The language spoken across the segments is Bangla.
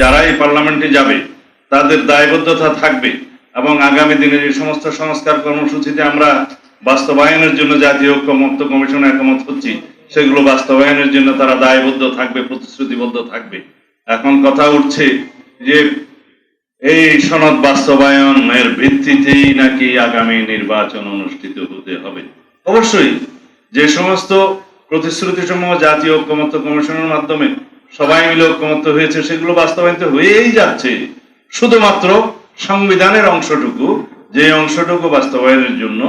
যারা এই পার্লামেন্টে যাবে, তাদের দায়বদ্ধতা থাকবে এবং আগামী দিনে যে সমস্ত সংস্কার কর্মসূচিতে আমরা বাস্তবায়নের জন্য জাতীয় ঐক্যমত্য কমিশন একমত হচ্ছি, সেগুলো বাস্তবায়নের জন্য তারা দায়বদ্ধ থাকবে, প্রতিশ্রুতিবদ্ধ থাকবে। এখন কথা উঠছে যে এই সনদ বাস্তবায়নের ভিত্তিতেই নাকি আগামী নির্বাচন অনুষ্ঠিত হতে হবে। অবশ্যই যে সমস্ত প্রতিশ্রুতি সমূহ জাতীয় ঐক্যমত্য কমিশনের মাধ্যমে সবাই মিলে ঐক্যমত্য হয়েছে, সেগুলো বাস্তবায়িত হয়েই যাচ্ছে। শুধুমাত্র সংবিধানের অংশটুকু, যে অংশটুকু বাস্তবায়নের জন্য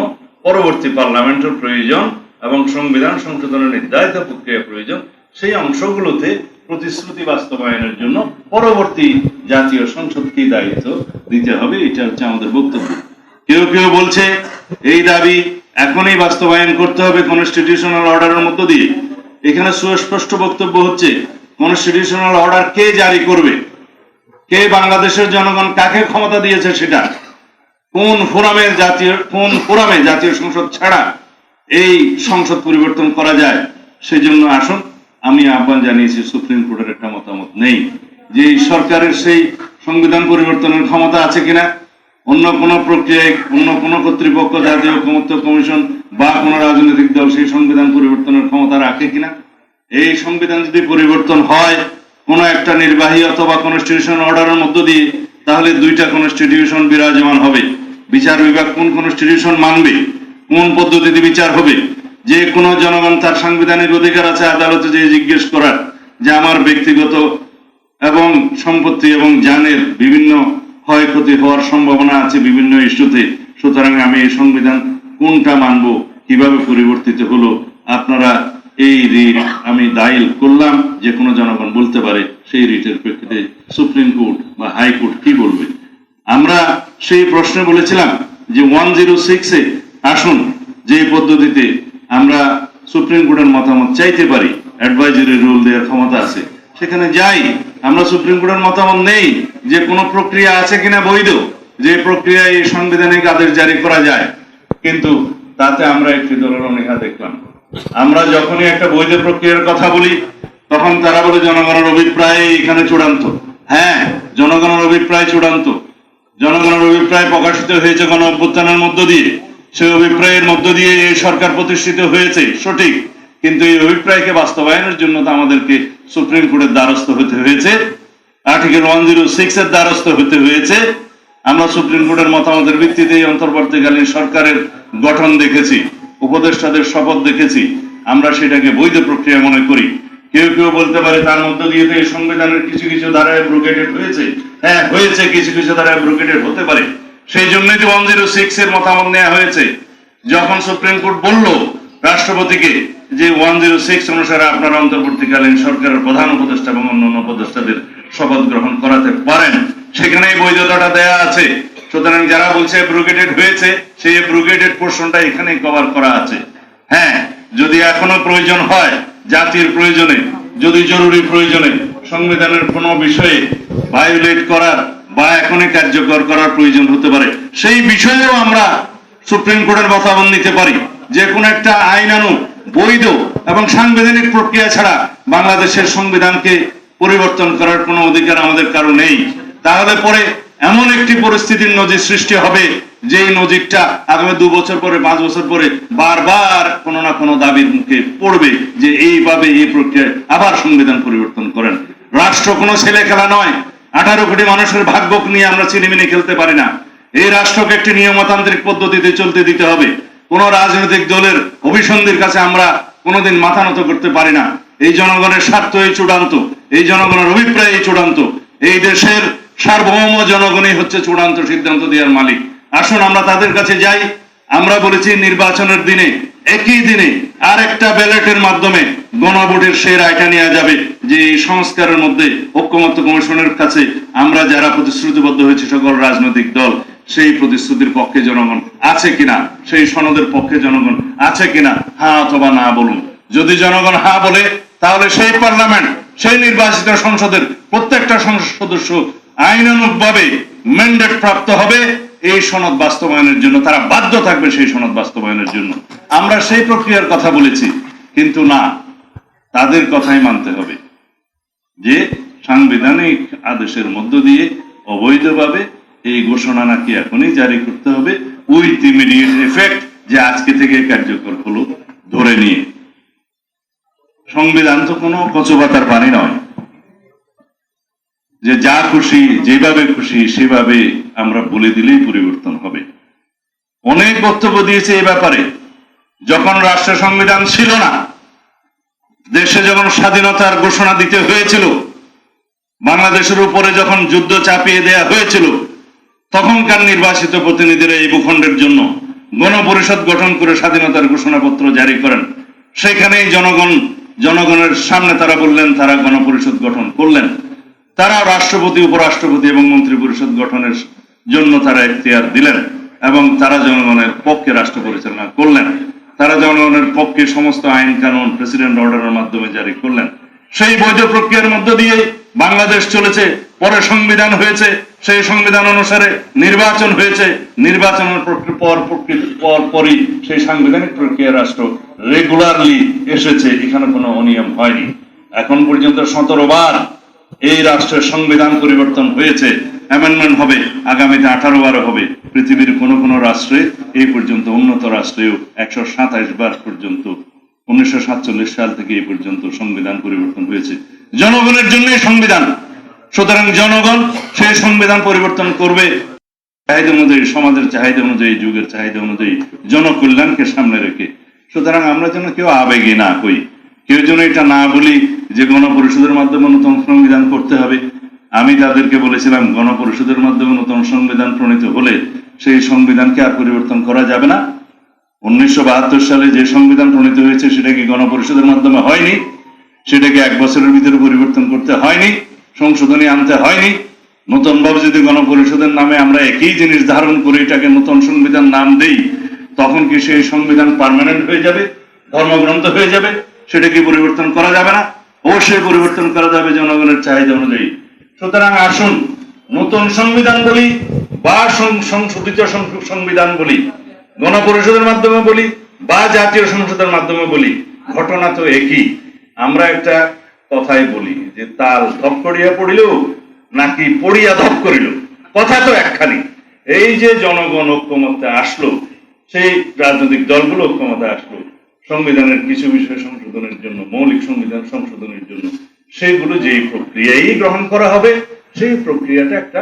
পরবর্তী পার্লামেন্টের প্রয়োজন এবং সংবিধান সংশোধনের নির্ধারিত প্রক্রিয়া প্রয়োজন, সেই অংশগুলোতে প্রতিশ্রুতি বাস্তবায়নের জন্য পরবর্তী জাতীয় সংসদকে দায়িত্ব দিতে হবে, এটা হচ্ছে আমাদের বক্তব্য। কেউ কেউ বলছে, এই দাবি এখনই বাস্তবায়ন করতে হবে কনস্টিটিউশনাল অর্ডারের মধ্য দিয়ে। এখানে সুস্পষ্ট বক্তব্য হচ্ছে কনস্টিটিউশনাল অর্ডার কে জারি করবে? কে বাংলাদেশের জনগণ কাকে ক্ষমতা দিয়েছে সেটা? কোন ফোরামে জাতীয়, কোন ফোরামে জাতীয় সংসদ ছাড়া এই সংসদ পরিবর্তন করা যায়? সেই জন্য আসুন, আমি আহ্বান জানিয়েছি সুপ্রিম কোর্টের একটা মতামত নেই। যে সরকারের সেই সংবিধান পরিবর্তনের ক্ষমতা আছে কিনা, অন্য কোন প্রক্রিয়ায়, অন্য কোন কর্তৃপক্ষ, জাতীয় ঐকমত্য কমিশন বা কোন রাজনৈতিক দল সেই সংবিধান পরিবর্তনের ক্ষমতা রাখে কিনা এই সংবিধান যদি পরিবর্তন হয়, কোন একটা নির্বাহী অথবা কনস্টিটিউশন অর্ডারের মধ্য দিয়ে, তাহলে দুইটা কনস্টিটিউশন বিরাজমান হবে। বিচার বিভাগ কোন কনস্টিটিউশন মানবে? কোন পদ্ধতিতে বিচার হবে? যে কোনো জনগণ তার সাংবিধানিক অধিকার আছে, আদালতে যে জিজ্ঞেস করার, যে আমার ব্যক্তিগত এবং সম্পত্তি এবং জানের বিভিন্ন ক্ষয়ক্ষতি হওয়ার সম্ভাবনা আছে বিভিন্ন ইস্যুতে। সুতরাং আমি এই সংবিধান কোনটা মানব, কীভাবে পরিবর্তিত হলো, আপনারা এই রিট আমি দায়ের করলাম, যে কোনো জনগণ বলতে পারে সেই রিটের প্রেক্ষিতে সুপ্রিম কোর্ট বা হাইকোর্ট কি বলবে। আমরা সেই প্রশ্নে বলেছিলাম যে ওয়ান জিরো সিক্সে আসুন, যে পদ্ধতিতে আমরা সুপ্রিম কোর্টের মতামত চাইতে পারি, অ্যাডভাইজারি রুল দেওয়ার ক্ষমতা আছে। সেখানে যাই, আমরা সুপ্রিম কোর্টের মতামত নেই যে কোনো প্রক্রিয়া আছে কিনা বৈধ, যে প্রক্রিয়ায় সাংবিধানিক আদেশ জারি করা যায়। কিন্তু তাতে আমরা একটি দলের অনীহা দেখলাম। আমরা যখনই একটা বৈধ প্রক্রিয়ার কথা বলি, তখন তারা বলে জনগণের অভিপ্রায় এখানে চূড়ান্ত। হ্যাঁ জনগণের অভিপ্রায় চূড়ান্ত। জনগণের অভিপ্রায় প্রকাশিত হয়েছে গণ অভ্যুত্থানের মধ্য দিয়ে। সেই অভিপ্রায়ের মধ্য দিয়ে এই সরকার প্রতিষ্ঠিত হয়েছে, সঠিক। কিন্তু এই অভিপ্রায়কে বাস্তবায়নের জন্য তো আমাদেরকে সুপ্রিম কোর্টের দ্বারস্থ হতে হয়েছে। আর্টিকেল ওয়ান জিরো সিক্স এর দ্বারস্থ হতে হয়েছে। আমরা সুপ্রিম কোর্টের মতামতের ভিত্তিতে এই অন্তর্বর্তীকালীন সরকারের গঠন দেখেছি। উপদেষ্টাদের শপথ দেখেছি। আমরা সেটাকে বৈধ প্রক্রিয়া মনে করি। কেউ কেউ বলতে পারে তার মধ্য দিয়ে তো এই সংবিধানের কিছু কিছু ধারায় ব্রুকেটেড হয়েছে। হ্যাঁ হয়েছে, কিছু কিছু ধারায় ব্রুকেটেড হতে পারে। সেই জন্যই তো ওয়ান জিরো সিক্স এর মতামত নেওয়া হয়েছে। যখন সুপ্রিম কোর্ট বলল রাষ্ট্রপতিকে যে ওয়ান জিরো সিক্স অনুসারে আপনারা অন্তর্বর্তীকালীন সরকারের প্রধান উপদেষ্টা এবং অন্যান্য উপদেষ্টাদের শপথ গ্রহণ করাতে পারেন সেখানে বৈধতাটা দেয়া আছে। সুতরাং যারা বলছে ব্রুকেটেড হয়েছে, সেই ব্রুকেটেড পোর্শনটা এখানে কভার করা আছে। হ্যাঁ যদি এখনও প্রয়োজন হয়, জাতির প্রয়োজনে, যদি জরুরি প্রয়োজনে, সংবিধানের কোনো বিষয়ে ভায়োলেট করার বা এখনই কার্যকর করার প্রয়োজন হতে পারে। সেই বিষয়েও আমরা সুপ্রিম কোর্টের মতামত নিতে পারি। যে কোনো একটা আইনানু বৈধ এবং সাংবিধানিক প্রক্রিয়া ছাড়া বাংলাদেশের সংবিধানকে পরিবর্তন করার কোনো অধিকার আমাদের কারও নেই। তাহলে পরে এমন একটি পরিস্থিতির নজির সৃষ্টি হবে যে এই নজিরটা আগামী দু বছর পরে, পাঁচ বছর পরে বারবার কোনো না কোনো দাবির মুখে পড়বে যে এইভাবে এই প্রক্রিয়ায় আবার সংবিধান পরিবর্তন করেন। রাষ্ট্র কোনো ছেলে খেলা নয়। আঠারো কোটি মানুষের ভাগ্য নিয়ে আমরা চিনিমিনি খেলতে পারি না। এই রাষ্ট্রকে একটি নিয়মতান্ত্রিক পদ্ধতিতে চলতে দিতে হবে। কোন রাজনৈতিক দলের অভিসন্ধির কাছে আমরা কোনোদিন মাথা নত করতে পারি না। এই জনগণের স্বার্থ এই চূড়ান্ত। এই জনগণের অভিপ্রায় এই চূড়ান্ত। এই দেশের সার্বভৌম জনগণই হচ্ছে চূড়ান্ত সিদ্ধান্ত দেওয়ার মালিক। আসুন আমরা তাদের কাছে যাই। আমরা বলেছি, নির্বাচনের দিনে, একই দিনে আর একটা ব্যালটের মাধ্যমে গণভোটের সেই রায়টা নেওয়া যাবে যে এই সংস্কারের মধ্যে ঐক্যমত্য কমিশনের কাছে আমরা যারা প্রতিশ্রুতিবদ্ধ হয়েছে সকল রাজনৈতিক দল, সেই প্রতিশ্রুতির পক্ষে জনগণ আছে কিনা, সেই সনদের পক্ষে জনগণ আছে কিনা হ্যাঁ অথবা না বলুন। যদি জনগণ হ্যাঁ বলে, তাহলে সেই পার্লামেন্ট, সেই নির্বাচিত সংসদের প্রত্যেকটা সংসদ সদস্য ম্যান্ডেট প্রাপ্ত হবে, এই সনদ বাস্তবায়নের জন্য, তারা বাধ্য থাকবে সেই সনদ বাস্তবায়নের জন্য। আমরা সেই প্রক্রিয়ার কথা বলেছি, কিন্তু না, তাদের কথাই মানতে হবে যে সাংবিধানিক আদেশের মধ্য দিয়ে অবৈধভাবে এই ঘোষণা নাকি এখনই জারি করতে হবে, উইথ ইমিডিয়েট এফেক্ট যে আজকে থেকে কার্যকর হলো ধরে নিয়ে। সংবিধান তো কোনো কচুপাতার পানি নয়। যে যা খুশি, যেভাবে খুশি, সেভাবে আমরা বলে দিলেই পরিবর্তন হবে। অনেক বক্তব্য দিয়েছে এই ব্যাপারে। যখন রাষ্ট্র সংবিধান ছিল না, দেশে যখন স্বাধীনতার ঘোষণা দিতে হয়েছিল, বাংলাদেশের উপরে যখন যুদ্ধ চাপিয়ে দেয়া হয়েছিল, তখনকার নির্বাচিত প্রতিনিধিরা এই ভূখণ্ডের জন্য গণপরিষদ গঠন করে স্বাধীনতার ঘোষণাপত্র জারি করেন। সেখানেই জনগণ, জনগণের সামনে তারা বললেন, তারা গণপরিষদ গঠন করলেন। তারা রাষ্ট্রপতি, উপরাষ্ট্রপতি এবং মন্ত্রী পরিষদ গঠনের জন্য তারা এখতিয়ার দিলেন এবং তারা জনগণের পক্ষে রাষ্ট্র পরিচালনা করলেন। তারা জনগণের পক্ষে সমস্ত আইন কানুন প্রেসিডেন্ট অর্ডারের মাধ্যমে জারি করলেন। সেই বৈধ প্রক্রিয়ার মধ্য দিয়ে বাংলাদেশ চলেছে, পরে সংবিধান হয়েছে, সেই সংবিধান অনুসারে নির্বাচন হয়েছে, নির্বাচনের পর পরই সেই সাংবিধানিক প্রক্রিয়া রাষ্ট্র রেগুলারলি এসেছে, এখানে কোনো অনিয়ম হয়নি। এখন পর্যন্ত সতেরো বার এই রাষ্ট্রের সংবিধান পরিবর্তন হয়েছে অ্যামেন্ডমেন্ট হবে, আগামীতে আঠারো বারো হবে। পৃথিবীর কোন কোন রাষ্ট্রে এই পর্যন্ত উন্নত রাষ্ট্রেও একশো সাতাইশ বার পর্যন্ত, উনিশশো সাতচল্লিশ সাল থেকে এই পর্যন্ত সংবিধান পরিবর্তন হয়েছে। জনগণের জন্যই সংবিধান। সুতরাং জনগণ সেই সংবিধান পরিবর্তন করবে। চাহিদা অনুযায়ী, সমাজের চাহিদা অনুযায়ী, যুগের চাহিদা অনুযায়ী জনকল্যাণকে সামনে রেখে। সুতরাং আমরা যেন কেউ আবেগে না কই কেউ যেন এটা না বলি যে গণপরিষদের মাধ্যমে নতুন সংবিধান করতে হবে? আমি তাদেরকে বলেছিলাম, গণপরিষদের মাধ্যমে নতুন সংবিধান প্রণীত হলে সেই সংবিধানকে আর পরিবর্তন করা যাবে না। উনিশশো বাহাত্তর সালে যে সংবিধান প্রণীত হয়েছে সেটা কি গণপরিষদের মাধ্যমে হয়নি, সেটাকে এক বছরের ভিতরে পরিবর্তন করতে হয়নি, সংশোধনী আনতে হয়নি। নতুন ভাবে যদি গণপরিষদের নামে আমরা একই জিনিস ধারণ করে এটাকে নতুন সংবিধান নাম দেই, তখন কি সেই সংবিধান পার্মানেন্ট হয়ে যাবে, ধর্মগ্রন্থ হয়ে যাবে? সেটা কি পরিবর্তন করা যাবে না। অবশ্যই পরিবর্তন করা যাবে জনগণের চাহিদা অনুযায়ী। সুতরাং আসুন, নতুন সংবিধান বলি বা সংশোধিত সংবিধান বলি। গণপরিষদের মাধ্যমে বলি বা জাতীয় সংসদের মাধ্যমে বলি। ঘটনা তো একই। আমরা একটা কথাই বলি যে, তাল ধপ করিয়া পড়িল নাকি পড়িয়া ধপ করিল কথা তো একখানি। এই যে জনগণ ঐক্যমতে আসলো, সেই রাজনৈতিক দলগুলো ঐক্যমতে আসলো সংবিধানের কিছু বিষয় সংশোধনের জন্য, মৌলিক সংবিধান সংশোধনের জন্য, সেগুলো যেই প্রক্রিয়াই গ্রহণ করা হবে, সেই প্রক্রিয়াটা একটা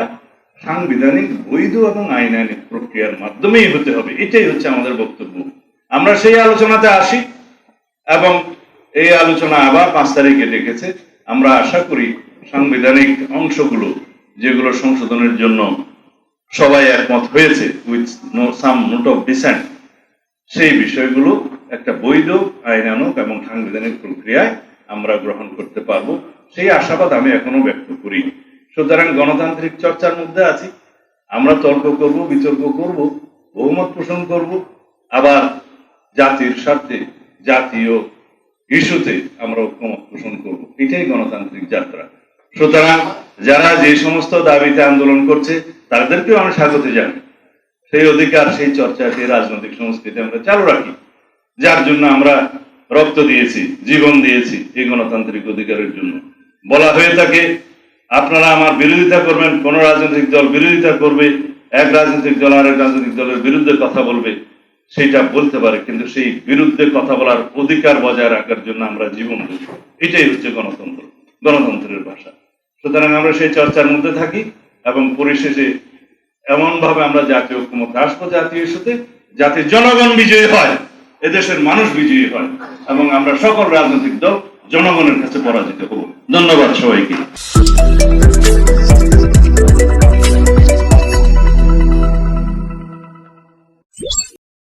সাংবিধানিক, বৈধ এবং আইনানিক প্রক্রিয়ার মাধ্যমেই হতে হবে। এটাই হচ্ছে আমাদের বক্তব্য। আমরা সেই আলোচনাতে আসি এবং এই আলোচনা আবার পাঁচ তারিখে ডেকেছে আমরা আশা করি সাংবিধানিক অংশগুলো, যেগুলো সংশোধনের জন্য সবাই একমত হয়েছে with no some note of dissent সেই বিষয়গুলো একটা বৈধ আইনানুক এবং সাংবিধানিক প্রক্রিয়ায় আমরা গ্রহণ করতে পারব। সেই আশাবাদ আমি এখনও ব্যক্ত করি সুতরাং গণতান্ত্রিক চর্চার মধ্যে আছি। আমরা তর্ক করব, বিতর্ক করব, বহুমত পোষণ করব। আবার জাতির স্বার্থে, জাতীয় ইস্যুতে আমরা ঐক্যমত পোষণ করব। এটাই গণতান্ত্রিক যাত্রা। সুতরাং যারা যে সমস্ত দাবিতে আন্দোলন করছে, তাদেরকেও আমি স্বাগত জানাই। সেই অধিকার, সেই চর্চা, সেই রাজনৈতিক সংস্কৃতি আমরা চালু রাখি। যার জন্য আমরা রক্ত দিয়েছি, জীবন দিয়েছি এই গণতান্ত্রিক অধিকারের জন্য। বলা হয়ে থাকে, আপনারা আমার বিরোধিতা করবেন, কোন রাজনৈতিক দল বিরোধিতা করবে, এক রাজনৈতিক দল আর এক রাজনৈতিক দলের বিরুদ্ধে কথা বলবে, সেটা বলতে পারে, কিন্তু সেই বিরুদ্ধে কথা বলার অধিকার বজায় রাখার জন্য আমরা জীবন দেব এটাই হচ্ছে গণতন্ত্র, গণতন্ত্রের ভাষা। সুতরাং আমরা সেই চর্চার মধ্যে থাকি এবং পরিশেষে এমন ভাবে আমরা জাতীয় ঐক্যমত আসব জাতীয় ইস্যুতে যাতে জনগণ বিজয়ী হয়। এদেশের মানুষ বিজয়ী হয় এবং আমরা সকল রাজনৈতিক দল জনগণের কাছে পরাজিত হব। ধন্যবাদ সবাইকে।